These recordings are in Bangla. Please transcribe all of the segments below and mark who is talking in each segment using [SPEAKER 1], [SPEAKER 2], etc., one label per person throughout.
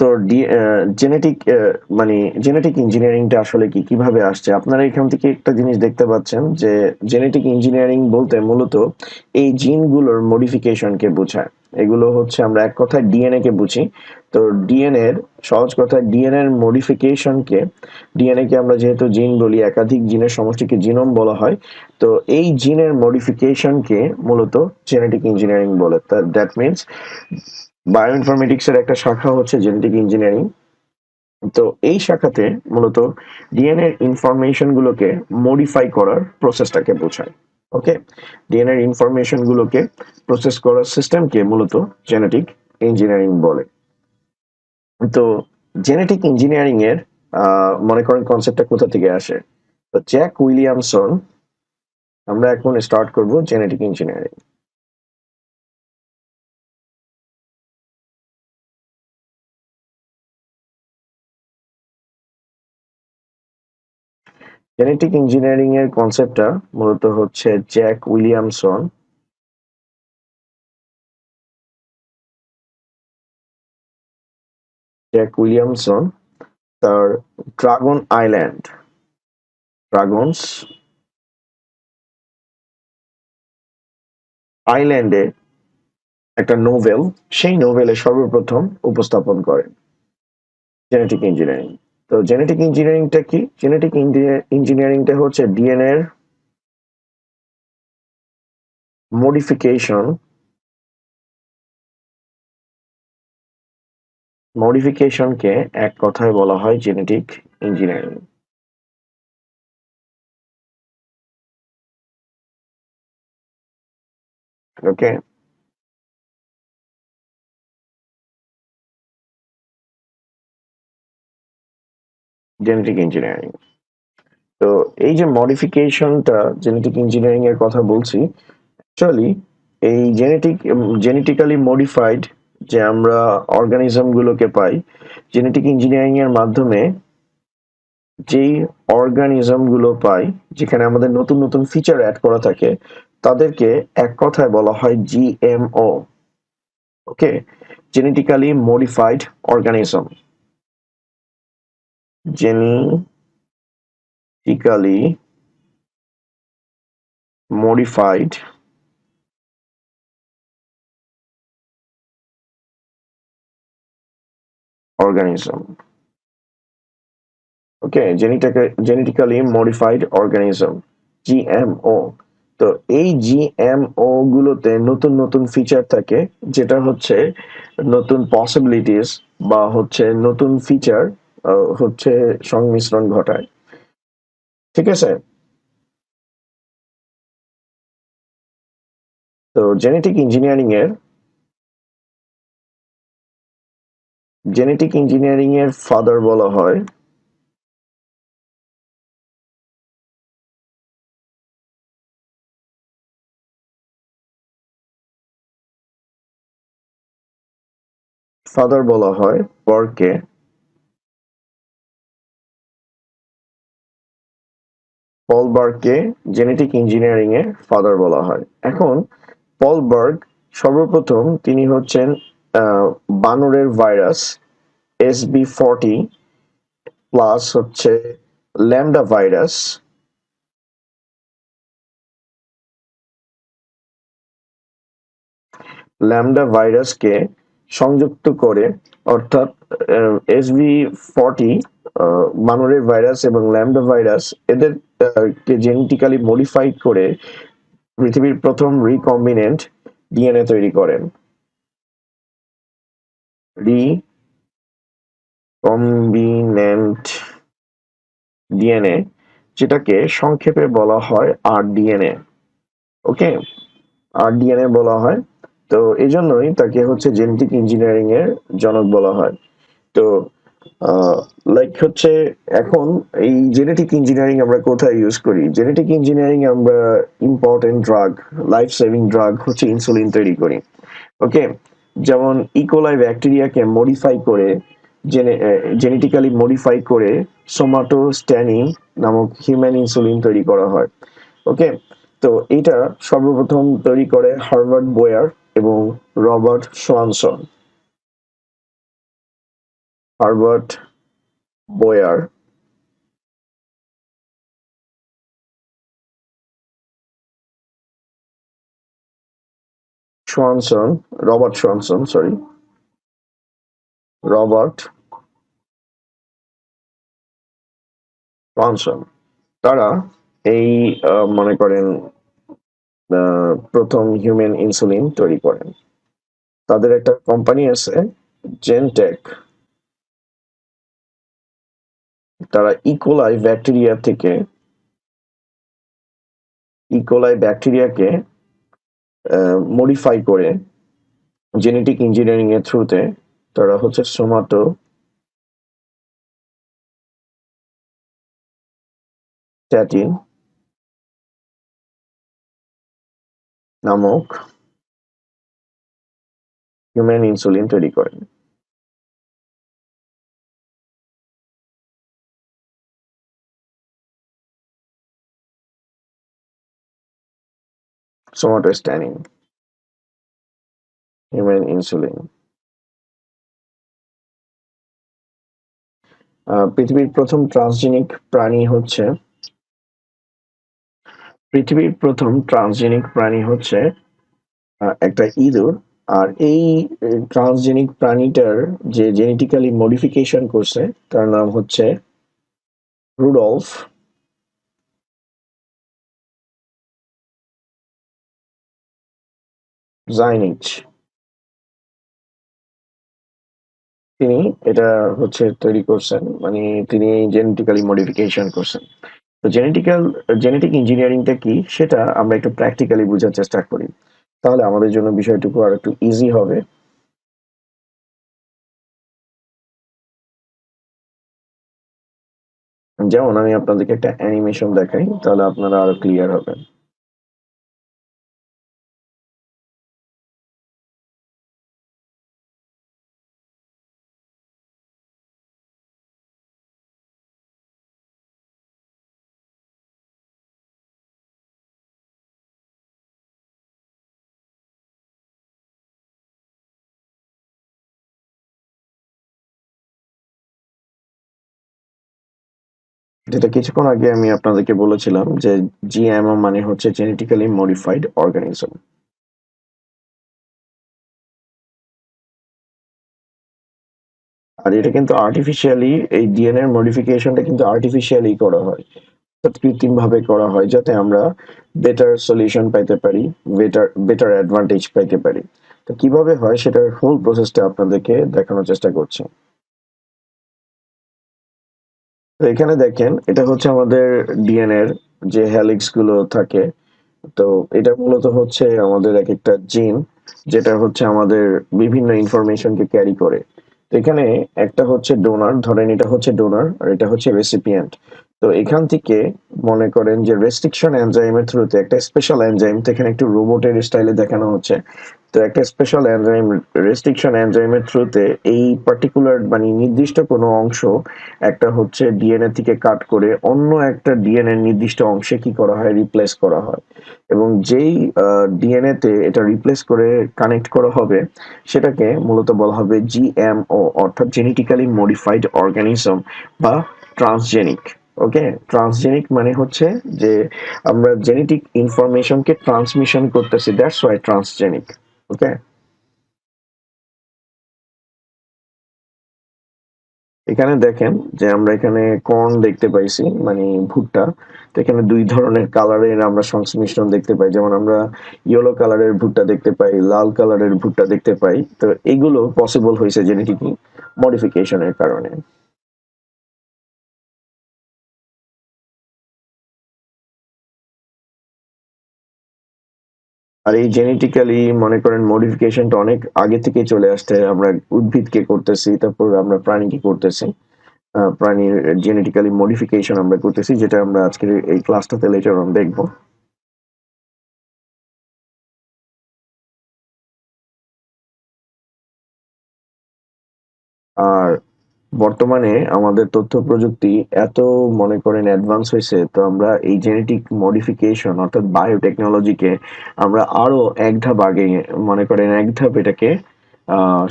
[SPEAKER 1] তো জেনেটিক মানে জেনেটিক ইঞ্জিনিয়ারিংটা আসলে কি, কীভাবে আসছে? আপনারা এখান থেকে একটা জিনিস দেখতে পাচ্ছেন যে জেনেটিক ইঞ্জিনিয়ারিং বলতে মূলত এই জিনগুলোর মডিফিকেশনকে বোঝায়। এগুলো হচ্ছে আমরা এক কথায় ডিএনএ কে বুঝি। তো ডিএনএ এর, সহজ কথা ডিএনএ এর মডিফিকেশনকে ডিএনএ কে আমরা যেহেতু জিন বলি, একাধিক জিনের সমষ্টিকে জিনোম বলা হয়, তো এই জিনের মডিফিকেশনকে মূলত জেনেটিক ইঞ্জিনিয়ারিং বলে। দ্যাট মিনস বায়োইনফরমেটিক্সের একটা শাখা হচ্ছে জেনেটিক ইঞ্জিনিয়ারিং তো এই শাখাতে মূলত ডিএনএ ইনফরমেশন গুলোকে মডিফাই করার প্রসেসটাকে বোঝায় ওকে ডিএনএ ইনফরমেশন গুলোকে প্রসেস করার সিস্টেমকে মূলত জেনেটিক ইঞ্জিনিয়ারিং বলে। তো জেনেটিক ইঞ্জিনিয়ারিং এর মনে করেন কনসেপ্টটা কোথা থেকে আসে? তো জ্যাক উইলিয়ামসন, আমরা এখন স্টার্ট করব জেনেটিক ইঞ্জিনিয়ারিং জেনেটিক ইঞ্জিনিয়ারিং এর কনসেপ্টটা মূলত হচ্ছে জ্যাক উইলিয়ামসন। জ্যাক উইলিয়ামসন, তার ড্রাগন আইল্যান্ড। ড্রাগনস আইল্যান্ডে একটা নোভেল, সেই নোভেলে সর্বপ্রথম উপস্থাপন করেন জেনেটিক ইঞ্জিনিয়ারিং তো জেনেটিক ইঞ্জিনিয়ারিংটা কি? জেনেটিক ইঞ্জিনিয়ারিংটা হচ্ছে ডিএনএ মডিফিকেশন মডিফিকেশনকে এক কথায় বলা হয় genetic engineering okay genetic engineering তো এই যে মডিফিকেশনটা জেনেটিক ইঞ্জিনিয়ারিং এর কথা বলছি অ্যাকচুয়ালি এই জেনেটিক জেনেটিক্যালি মডিফাইড যে আমরা অর্গানিজম গুলোকে পাই জেনেটিক ইঞ্জিনিয়ারিং এর মাধ্যমে যেই অর্গানিজমগুলো পাই, যেখানে আমাদের নতুন নতুন ফিচার অ্যাড করা থাকে, তাদেরকে এক কথায় বলা হয় GMO okay genetically modified organism genetically modified organism okay genetically genetically modified organism GMO তো এই জিএমও গুলোতে নতুন নতুন ফিচার থাকে যেটা হচ্ছে নতুন পসিবিলিটিস বা হচ্ছে নতুন ফিচার হচ্ছে সংমিশ্রণ ঘটায়। ঠিক আছে? তো জেনেটিক ইঞ্জিনিয়ারিং এর জেনেটিক ইঞ্জিনিয়ারিং এর ফাদার বলা হয়। ফাদার বলা হয় পরকে পলবার্গকে জেনেটিক ইঞ্জিনিয়ারিং এর ফাদার বলা হয়। এখন পলবার্গ সর্বপ্রথম তিনি হচ্ছেন বানরের virus S B forty plus হচ্ছে ল্যামডা ভাইরাস। ল্যামডা ভাইরাসকে সংযুক্ত করে অর্থাৎ এসবি ফর্টি বানরের ভাইরাস এবং ল্যামডা ভাইরাস, এদের কে জেনেটিক্যালি মডিফাইড করে পৃথিবীর প্রথম রিকম্বিনেন্ট ডিএনএ তৈরি করেন। রিকম্বিনেন্ট ডিএনএ, যেটাকে সংক্ষেপে বলা হয় আর ডিএনএ ওকে? আর ডিএনএ বলা হয়। তো এই জন্যই তাকে হচ্ছে জেনেটিক ইঞ্জিনিয়ারিং এর জনক বলা হয়। তো লাইক হচ্ছে এখন এই জেনেটিক ইঞ্জিনিয়ারিং আমরা কোথায় ইউজ করি? জেনেটিক ইঞ্জিনিয়ারিং আমরা important drug life saving drug হচ্ছে ইনসুলিন তৈরি করি। ওকে যেমন ইকোলাই. ব্যাকটেরিয়াকে মডিফাই করে জেনেটিক্যালি মডিফাই করে সোমাটো স্ট্যানিন নামক হিউম্যান ইনসুলিন তৈরি করা হয়। ওকে তো এটা সর্বপ্রথম তৈরি করে হার্ভার্ড বোয়ার এবং Robert Swanson. Herbert Boyer Swanson Robert Swanson sorry Robert Swanson তারা এই মনে করেন প্রথম হিউম্যান ইনসুলিন তৈরি করেন। তাদের একটা কোম্পানি আছে জেনটেক তারা ইকোলাই ব্যাকটেরিয়া থেকে ইকোলাই ব্যাকটেরিয়াকে মডিফাই করে জেনেটিক ইঞ্জিনিয়ারিং এর থ্রুতে তারা হচ্ছে সোমাটো স্ট্যাটিন নামক হিউম্যান ইনসুলিন তৈরি করেন সোমাটোস্ট্যানিন হিউম্যান ইনসুলিন পৃথিবীর প্রথম ট্রান্সজেনিক প্রাণী হচ্ছে, পৃথিবীর প্রথম ট্রান্সজেনিক প্রাণী হচ্ছে একটা ইঁদুর। আর এই ট্রান্সজেনিক প্রাণীটার যে জেনেটিক্যালি মডিফিকেশন করছে, তার নাম হচ্ছে রুডলফ জাইনিচ তিনি এটা হচ্ছে তৈরি করছেন মানে তিনি জেনেটিক্যালি মডিফিকেশন করছেন। তো জেনেটিক্যাল জেনেটিক ইঞ্জিনিয়ারিংটা কি? সেটা আমরা একটু প্র্যাকটিক্যালি বোঝার চেষ্টা করি। তাহলে আমাদের জন্য বিষয়টুকু আর একটু ইজি হবে। যেমন আমি আপনাদেরকে একটা অ্যানিমেশন দেখাই, তাহলে আপনারা আরও ক্লিয়ার হবেন। যেটা কিছুক্ষণ আগে আমি আপনাদেরকে বলেছিলাম যে জিএমও মানে হচ্ছে জেনেটিক্যালি মডিফাইড অর্গানিজম আর এটা কিন্তু আর্টিফিশিয়ালি এই ডিএনএ মডিফিকেশনটা কিন্তু আর্টিফিশিয়ালি করা হয়। কৃত্রিম ভাবে করা হয় যাতে আমরা বেটার সলিউশন পাইতে পারি বেটার বেটার অ্যাডভান্টেজ পাইতে পারি। তো কীভাবে হয় সেটার হোল প্রসেসটা আপনাদেরকে দেখানোর চেষ্টা করছি। এখানে দেখেন, এটা হচ্ছে আমাদের ডিএনএ যে হ্যালিক্সগুলো থাকে। তো এটা মূলত হচ্ছে আমাদের এক একটা জিন যেটা হচ্ছে আমাদের বিভিন্ন ইনফরমেশনকে ক্যারি করে। তো এখানে একটা হচ্ছে ডোনার ধরেন এটা হচ্ছে ডোনার আর এটা হচ্ছে রেসিপিয়েন্ট তো এখান থেকে মনে করেন যে রেস্ট্রিকশন এনজাইমের থ্রুতে একটা স্পেশাল এনজাইম এখানে একটু রোবটের স্টাইলে দেখানো হচ্ছে। তো একটা স্পেশাল এনজাইম রেস্ট্রিকশন এনজাইমের থ্রুতে এই পার্টিকুলার মানে নির্দিষ্ট কোনো অংশ একটা হচ্ছে ডিএনএ থেকে কাট করে অন্য একটা ডিএনএ নির্দিষ্ট অংশে কি করা হয়? রিপ্লেস করা হয়। এবং যেই ডিএনএ তে এটা রিপ্লেস করে কানেক্ট করা হবে, সেটাকে মূলত বলা হবে জিএমও অর্থাৎ জেনেটিক্যালি মডিফাইড অর্গানিজম বা ট্রান্সজেনিক ওকে ট্রান্সজেনিক মানে হচ্ছে যে আমরা জেনেটিক ইনফরমেশনকে ট্রান্সমিশন করতেছি দ্যাটস ওয়াই ট্রান্সজেনিক ওকে। এখানে দেখেন যে আমরা এখানে কর্ন দেখতে পাইছি মানে ভুট্টা। তো এখানে দুই ধরনের কালারের আমরা সংমিশ্রণ দেখতে পাই। যেমন আমরা ইয়েলো কালারের ভুট্টা দেখতে পাই, লাল কালারের ভুট্টা দেখতে পাই। তো এগুলো পসিবল হয়েছে জেনেটিক মডিফিকেশনের কারণে। আর এই জেনেটিক্যালি মনে করেন মডিফিকেশনটা অনেক আগে থেকে চলে আসছে। আমরা উদ্ভিদকে করতেছি, তারপর আমরা প্রাণীকে করতেছি। প্রাণীর জেনেটিক্যালি মডিফিকেশন আমরা করতেছি, যেটা আমরা আজকের এই ক্লাসটাতে লেটার অন দেখব। আর বর্তমানে আমাদের তথ্য প্রযুক্তি এত মনে করেন অ্যাডভান্স হয়েছে, তো আমরা এই জেনেটিক মডিফিকেশন অর্থাৎ বায়োটেকনোলজিকে আমরা আরও এক ধাপ আগে মনে করেন এক ধাপ এটাকে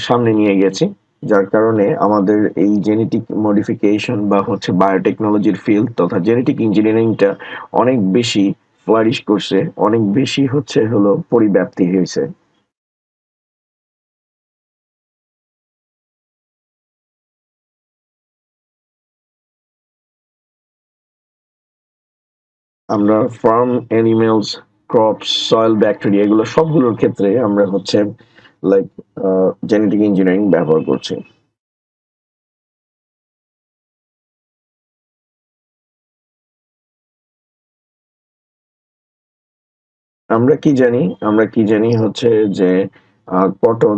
[SPEAKER 1] সামনে নিয়ে গেছি। যার কারণে আমাদের এই জেনেটিক মডিফিকেশন বা হচ্ছে বায়োটেকনোলজির ফিল্ড তথা জেনেটিক ইঞ্জিনিয়ারিংটা অনেক বেশি ফ্লারিশ করছে, অনেক বেশি হচ্ছে হলো পরিব্যাপ্তি হয়েছে। আমরা farm, animals, crops, soil bacteria এগুলো সবগুলোর ক্ষেত্রে আমরা হচ্ছে লাইক জেনেটিক ইঞ্জিনিয়ারিং ব্যবহার করছি। আমরা কি জানি? আমরা কি জানি হচ্ছে যে কটন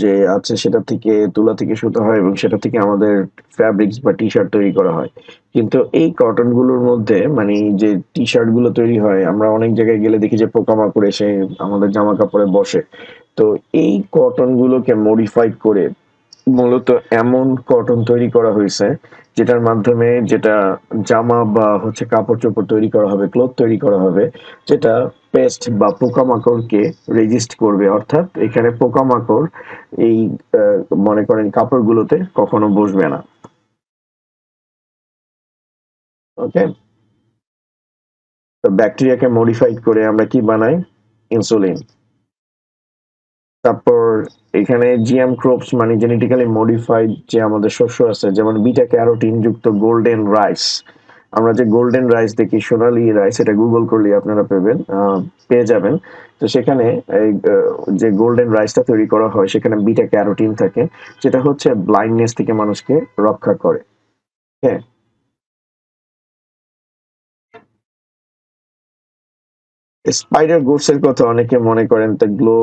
[SPEAKER 1] যে আছে সেটা থেকে তুলা থেকে সুতা হয় এবং সেটা থেকে আমাদের ফ্যাব্রিক্স বা টি শার্ট তৈরি করা হয়। কিন্তু এই কটনগুলোর মধ্যে মানে যে টি শার্টগুলো তৈরি হয়, আমরা অনেক জায়গায় গেলে দেখি যে পোকামাকড় এসে আমাদের জামা কাপড়ে বসে। তো এই কটন গুলোকে মডিফাইড করে মূলত এমন কটন তৈরি করা হয়েছে যেটার মাধ্যমে যেটা জামা বা হচ্ছে কাপড় চোপড় তৈরি করা হবে, ক্লোথ তৈরি করা হবে, যেটা পেস্ট বা পোকামাকড়কে রেজিস্ট করবে। অর্থাৎ এখানে পোকামাকড় এই মনে করেন কাপড়গুলোতে কখনো বসবে না। ওকে তো ব্যাকটেরিয়াকে মডিফাইড করে আমরা কি বানাই? ইনসুলিন তারপর এখানে জিএম ক্রপস মানে জেনেটিক্যালি মডিফাইড যে আমাদের শস্য আছে, যেমন বিটা ক্যারোটিন যুক্ত গোল্ডেন রাইস আমরা যে গোল্ডেন রাইস দেখি, সোনালি রাইস এটা গুগল করলে আপনারা পেবেন পেয়ে যাবেন। তো সেখানে এই যে গোল্ডেন রাইসটা তৈরি করা হয়, সেখানে বিটা ক্যারোটিন থাকে, যেটা হচ্ছে ব্লাইন্ডনেস থেকে মানুষকে রক্ষা করে। হ্যাঁ। স্পাইডার গোটস এর কথা অনেকে মনে করেন তা glow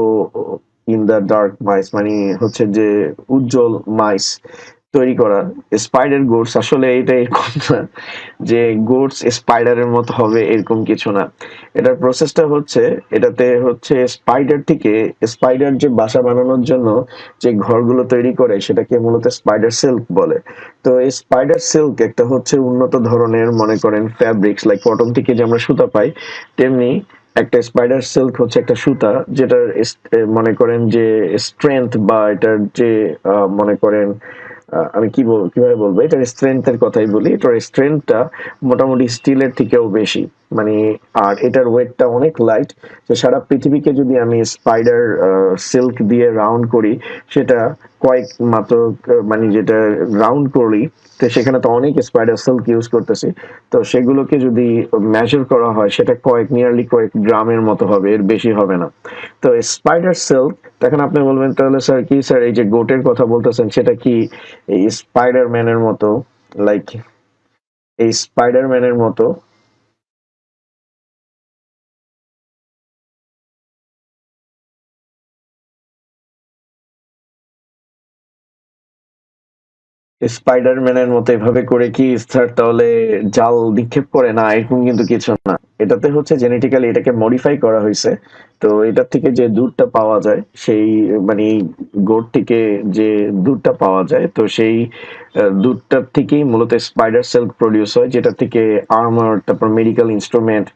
[SPEAKER 1] in the dark mice মানে হচ্ছে যে উজ্জ্বল মাইস তৈরি করা। স্পাইডার গোটস আসলে এটা এরকম না যে গোটস স্পাইডারের মতো হবে এরকম কিছু না। এটার প্রসেসটা হচ্ছে, এটাতে হচ্ছে স্পাইডার থেকে স্পাইডার যে বাসা বানানোর জন্য যে ঘরগুলো তৈরি করে, সেটাকে মূলত স্পাইডার সিল্ক বলে। তো এই স্পাইডার সিল্ক একটা হচ্ছে উন্নত ধরনের, মনে করেন ফ্যাব্রিক্স লাইক কটন থেকে যে আমরা সুতা পাই, তেমনি একটা স্পাইডার সিল্ক হচ্ছে একটা সুতা, যেটার মনে করেন যে স্ট্রেংথ বা এটার যে মনে করেন আমি কি কীভাবে বলব? এটার স্ট্রেংথের কথাই বলি। এটার স্ট্রেংথটা মোটামুটি স্টিলের থেকেও বেশি। মানে আর এটার ওয়েটটা অনেক লাইট যে সারা পৃথিবীকে যদি আমি স্পাইডার সিল্ক দিয়ে রাউন্ড করি, সেটা কয়েক মাত্র মানে যেটা রাউন্ড করি তো সেখানে তো অনেক স্পাইডার সিল্ক ইউজ করতেছি। তো সেগুলোকে যদি মেজার করা হয়, সেটা কয়েক নিয়ারলি কয়েক গ্রামের মতো হবে, এর বেশি হবে না। তো স্পাইডার সিল্ক তখন আপনি বলবেন, তাহলে স্যার কি স্যার এই যে গোটের কথা বলতেছেন, সেটা কি এই স্পাইডার ম্যানের মতো লাইক এই স্পাইডার ম্যানের মতো স্পাইডারম্যানের মতো এভাবে করে কি স্যার তাহলে জাল নিক্ষেপ করে? না, এরকম কিন্তু কিছু না। এটাতে হচ্ছে জেনেটিক্যালি এটাকে মডিফাই করা হয়েছে। তো এটার থেকে যে দুধটা পাওয়া যায়, সেই মানে গোট থেকে যে দুধটা পাওয়া যায়, তো সেই দুধটার থেকেই মূলত স্পাইডার সেলফ প্রডিউস হয়, যেটা থেকে আর্মার তারপর মেডিকেল ইনস্ট্রুমেন্ট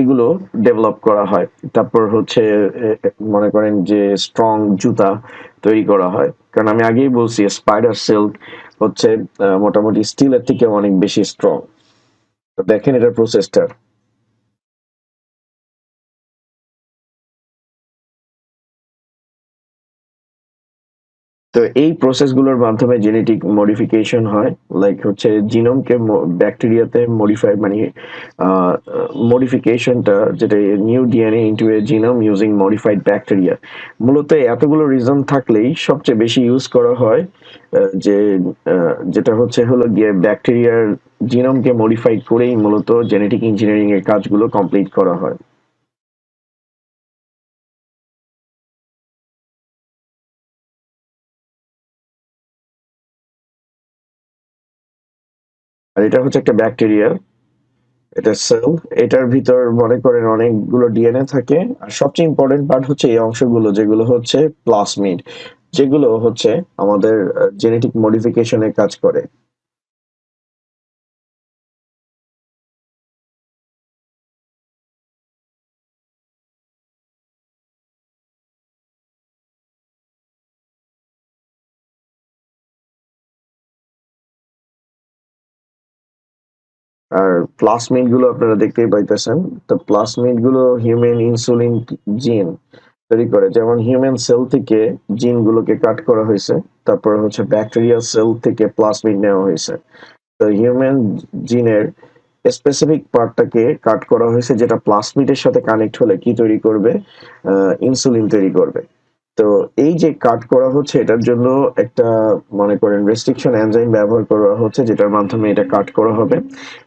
[SPEAKER 1] এগুলো ডেভেলপ করা হয়। তারপর হচ্ছে মনে করেন যে স্ট্রং জুতা তৈরি করা হয়। কারণ আমি আগেই বলছি স্পাইডার সিল্ক হচ্ছে মোটামুটি স্টিলের থেকে অনেক বেশি স্ট্রং দেখেন এটার প্রসেসটা তো এই প্রসেসগুলোর মাধ্যমে জেনেটিক মডিফিকেশন হয় লাইক হচ্ছে জিনোমকে ব্যাকটেরিয়াতে মডিফাই মানে মডিফিকেশনটা যেটা new DNA into a genome using modified bacteria মূলত এতগুলো রিজন থাকলেই সবচেয়ে বেশি ইউজ করা হয় যে যেটা হচ্ছে হলো গিয়ে ব্যাকটেরিয়ার জিনোমকে মডিফাইড করেই মূলত জেনেটিক ইঞ্জিনিয়ারিং এর কাজগুলো কমপ্লিট করা হয়। আর এটা হচ্ছে একটা ব্যাকটেরিয়া। এটা সেল। এটার ভিতর মনে করেন অনেকগুলো ডিএনএ থাকে। আর সবচেয়ে ইম্পর্টেন্ট পার্ট হচ্ছে এই অংশগুলো, যেগুলো হচ্ছে প্লাসমিড যেগুলো হচ্ছে আমাদের জেনেটিক মডিফিকেশনে কাজ করে। আর প্লাসমিডগুলো আপনারা দেখতেই পাইতেছেন। তো প্লাসমিডগুলো হিউম্যান ইনসুলিন জিন তৈরি করে। যেমন হিউম্যান সেল থেকে জিন গুলোকে কাট করা হয়েছে, তারপর হচ্ছে ব্যাকটেরিয়া সেল থেকে প্লাসমিড নেওয়া হয়েছে। তো হিউম্যান জিনের স্পেসিফিক পার্টটাকে কাট করা হয়েছে, যেটা প্লাসমিডের সাথে কানেক্ট হলে কি তৈরি করবে? ইনসুলিন তৈরি করবে। তো এই যে কাট করা হচ্ছে, এটার জন্য একটা, মনে করেন রেস্ট্রিকশন এনজাইম ব্যবহার করা হচ্ছে, যেটার মাধ্যমে এটা কাট করা হবে।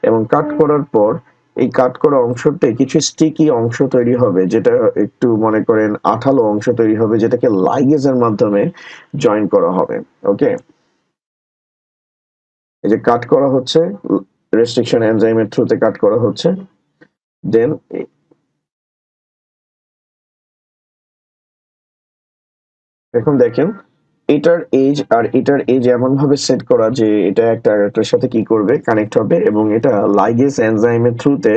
[SPEAKER 1] এবং কাট করার পর এই কাট করা অংশতে কিছু স্টিকি অংশ তৈরি হবে, যেটা একটু, মনে করেন, আঠালো অংশ তৈরি হবে, যেটাকে লাইগেজের মাধ্যমে জয়েন করা হবে ওকে এই যে কাট করা হচ্ছে রেস্ট্রিকশন এনজাইমের থ্রুতে কাট করা হচ্ছে। দেন এখন দেখেন, এটার এজ আর এটার এজ এমন ভাবে সেট করা যে এটা একটা আরেকটার সাথে কি করবে কানেক্ট হবে এবং এটা লাইগেস এনজাইমের থ্রুতে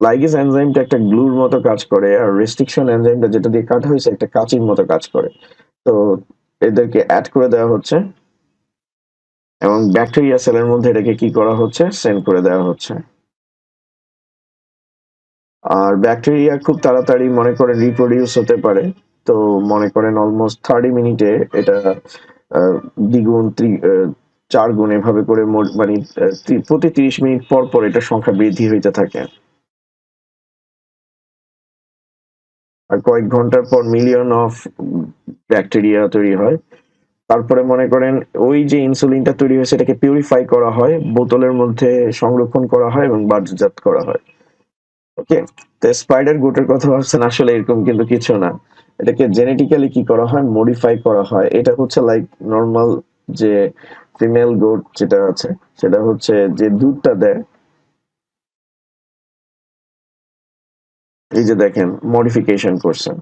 [SPEAKER 1] লাইগেস এনজাইমটা একটা গ্লুর মতো কাজ করে আর রেস্ট্রিকশন এনজাইমটা যেটা দিয়ে কাটা হয়েছে একটা কাঁচির মতো কাজ করে। তো এদেরকে অ্যাড করে দেওয়া হচ্ছে এবং ব্যাকটেরিয়া সেলের মধ্যে এটাকে কি করা হচ্ছে? সেন্ড করে দেওয়া হচ্ছে। আর ব্যাকটেরিয়া খুব তাড়াতাড়ি মনে করে রিপ্রোডিউস হতে পারে। তো মনে করেন অলমোস্ট থার্টি মিনিটে এটা দ্বিগুণ চার গুণ এভাবে করে মানে প্রতি তিরিশ মিনিট পর পর এটা সংখ্যা বৃদ্ধি হইতে থাকে। আর কয়েক ঘণ্টার পর মিলিয়ন অফ ব্যাকটেরিয়া তৈরি হয়। তারপরে মনে করেন ওই যে ইনসুলিনটা তৈরি হয়েছে, এটাকে পিউরিফাই করা হয়, বোতলের মধ্যে সংরক্ষণ করা হয় এবং বাজারজাত করা হয়। ওকে তো স্পাইডার গোটের কথা ভাবছেন, আসলে এরকম কিন্তু কিছু না। এটাকে জেনেটিক্যালি কি করা হয় মডিফাই করা হয়, এটা হচ্ছে লাইক নর্মাল যে ফিমেল গোট যেটা আছে, সেটা হচ্ছে যে দুধটা দেয়। এই যে দেখেন মডিফিকেশন করছেন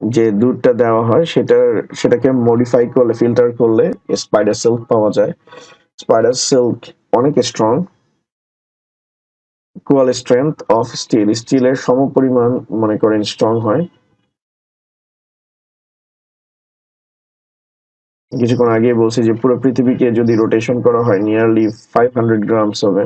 [SPEAKER 1] যে দুধটা দেওয়া হয়, সেটার, সেটাকে মডিফাই করলে ফিল্টার করলে স্পাইডার সিল্ক পাওয়া যায়। স্পাইডার সিল্ক অনেক strong equal strength of steel স্টিলের সমপরিমাণ, মনে করেন স্ট্রং হয়। কিছুক্ষণ আগে বলছি যে, পুরো পৃথিবীকে যদি রোটেশন করা হয় নিয়ারলি ফাইভ হান্ড্রেড গ্রামস হবে।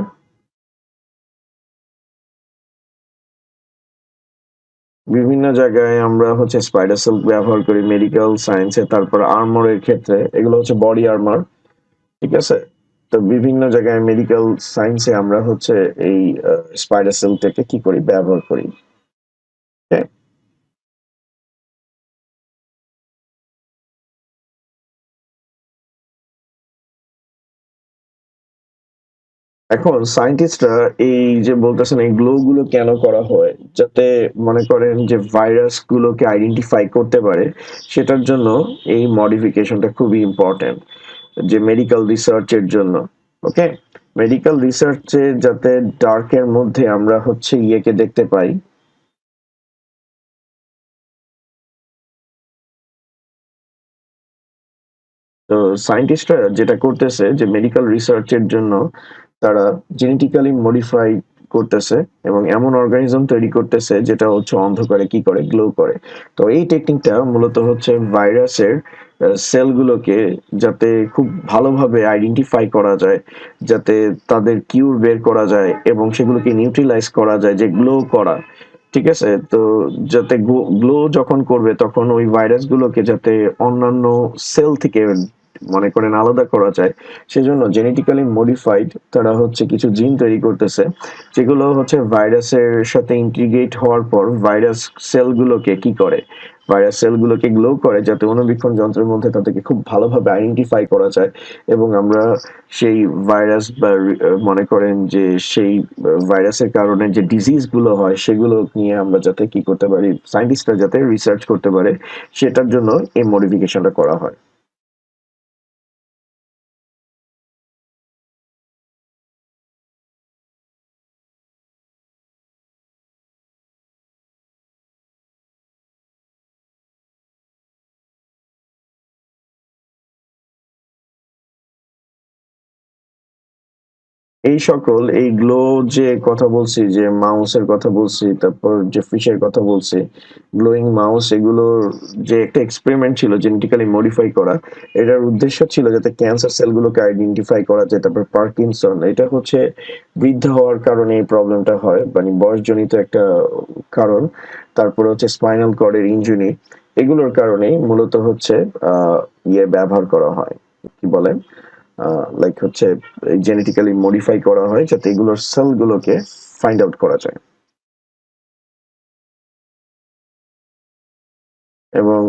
[SPEAKER 1] বিভিন্ন জায়গায় আমরা হচ্ছে স্পাইডার সিল্ক ব্যবহার করি মেডিকেল সায়েন্সে তারপর আর্মারের ক্ষেত্রে। এগুলো হচ্ছে বডি আর্মার ঠিক আছে? তো বিভিন্ন জায়গায় মেডিকেল সায়েন্সে আমরা হচ্ছে এই স্পাইডার সিল্কটাকে কি করি, ব্যবহার করি। এখন সায়েন্টিস্টরা এই যে বলতেছেন, এই গ্লো গুলো কেন করা হয়? যাতে মনে করেন যে ভাইরাস গুলোকে আইডেন্টিফাই করতে পারে, সেটার জন্য এই মডিফিকেশনটা খুবই ইম্পর্টেন্ট যে মেডিকেল রিসার্চের জন্য ওকে মেডিকেল রিসার্চে যাতে ডার্কের মধ্যে আমরা হচ্ছে ইয়েকে দেখতে পাই, তো সায়েন্টিস্টরা যেটা করতেছে যে মেডিকেল রিসার্চের জন্য তারা জেনেটিক্যালি মডিফাই করতেছে এবং এমন অর্গানিজম তৈরি করতেছে যেটা হচ্ছে অন্ধকারে কি করে গ্লো করে। তো এই টেকনিকটা মূলত হচ্ছে ভাইরাসের সেলগুলোকে যাতে খুব ভালোভাবে আইডেন্টিফাই করা যায়, যাতে তাদের কিউর বের করা যায় এবং সেগুলোকে নিউট্রিলাইজ করা যায় যে গ্লো করা, ঠিক আছে? তো যাতে গ্লো যখন করবে তখন ওই ভাইরাসগুলোকে যাতে অন্যান্য সেল থেকে মনে করেন আলাদা করা যায়, সেজন্য জেনেটিক্যালি মডিফাইড তারা হচ্ছে কিছু জিন তৈরি করতেছে, যেগুলো হচ্ছে ভাইরাসের সাথে ইন্টিগ্রেট হওয়ার পর ভাইরাস সেলগুলোকে কি করে? ভাইরাস সেলগুলোকে গ্লো করে যাতে অনুবীক্ষণ যন্ত্রের মধ্যে তাদেরকে খুব ভালোভাবে আইডেন্টিফাই করা যায় এবং আমরা সেই ভাইরাস বা মনে করেন যে সেই ভাইরাসের কারণে যে ডিজিজগুলো হয়, সেগুলো নিয়ে আমরা যাতে কি করতে পারি সায়েন্টিস্টরা যাতে রিসার্চ করতে পারে, সেটার জন্য এই মডিফিকেশনটা করা হয়। এই সকল, এই গ্লো যে কথা বলছি, যে মাউসের কথা বলছি, তারপর যে ফিশের কথা বলছি, গ্লোয়িং মাউস, এগুলোর যে একটা এক্সপেরিমেন্ট ছিল জেনেটিক্যালি মডিফাই করা, এটার উদ্দেশ্য ছিল যাতে ক্যান্সার সেলগুলোকে আইডেন্টিফাই করা যায়, তারপর পার্কিনসন এটা হচ্ছে বৃদ্ধ হওয়ার কারণে এই প্রবলেমটা হয় মানে বয়সজনিত একটা কারণ, তারপরে হচ্ছে স্পাইনাল কর্ডের ইঞ্জুরি এগুলোর কারণেই মূলত হচ্ছে ইয়ে ব্যবহার করা হয়, কি বলেন? লাইক হচ্ছে জেনেটিক্যালি মডিফাই করা হয় যাতে এগুলোর সেলগুলোকে ফাইন্ড আউট করা যায়। এবং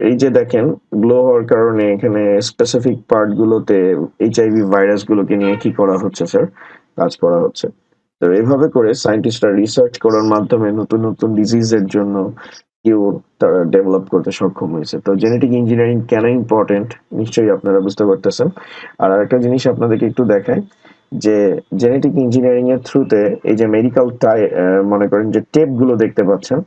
[SPEAKER 1] এই যে দেখেন গ্লো হওয়ার কারণে এখানে স্পেসিফিক পার্ট গুলোতে এইচআইভি ভাইরাস গুলোকে নিয়ে কি করা হচ্ছে স্যার কাজ করা হচ্ছে। তো এভাবে করে সায়েন্টিস্টরা রিসার্চ করার মাধ্যমে নতুন নতুন ডিজিজের জন্য কেউ তারা ডেভেলপ করতে সক্ষম হয়েছে। তো জেনেটিক ইঞ্জিনিয়ারিং কেন ইম্পর্টেন্ট নিশ্চয়ই আপনারা বুঝতে পারতেছেন। আর আরেকটা জিনিস আপনাদেরকে একটু দেখায় যে জেনেটিক ইঞ্জিনিয়ারিং এর থ্রুতে এই যে মেডিকেল টাই মনে করেন যে টেপগুলো দেখতে পাচ্ছেন।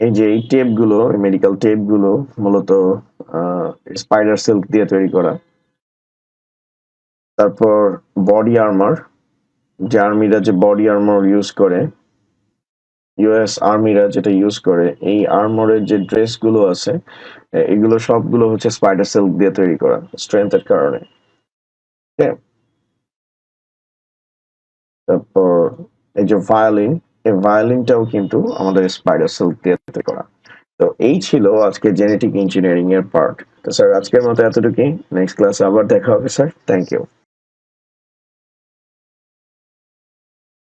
[SPEAKER 1] এই যে এই টেপগুলো মেডিকেল টেপগুলো মূলত স্পাইডার সিল্ক দিয়ে তৈরি করা। তারপর বডি আর্মার যে আর্মিরা যে বডি আর্মার ইউজ করে ইউএস আর্মিরা যেটা ইউজ করে, এই আর্মরের যে ড্রেসগুলো আছে এগুলো সবগুলো হচ্ছে স্পাইডার সিল্ক দিয়ে তৈরি করা স্ট্রেংথের কারণে। তারপর এই যে ভায়োলিন এই ভায়োলিনটাও কিন্তু আমাদের স্পাইডার সিল্ক দিয়ে তৈরি করা। তো এই ছিল আজকে জেনেটিক ইঞ্জিনিয়ারিং এর পার্ট তো স্যার আজকের মতো এতটুকুই। নেক্সট ক্লাসে আবার দেখা হবে স্যার থ্যাংক ইউ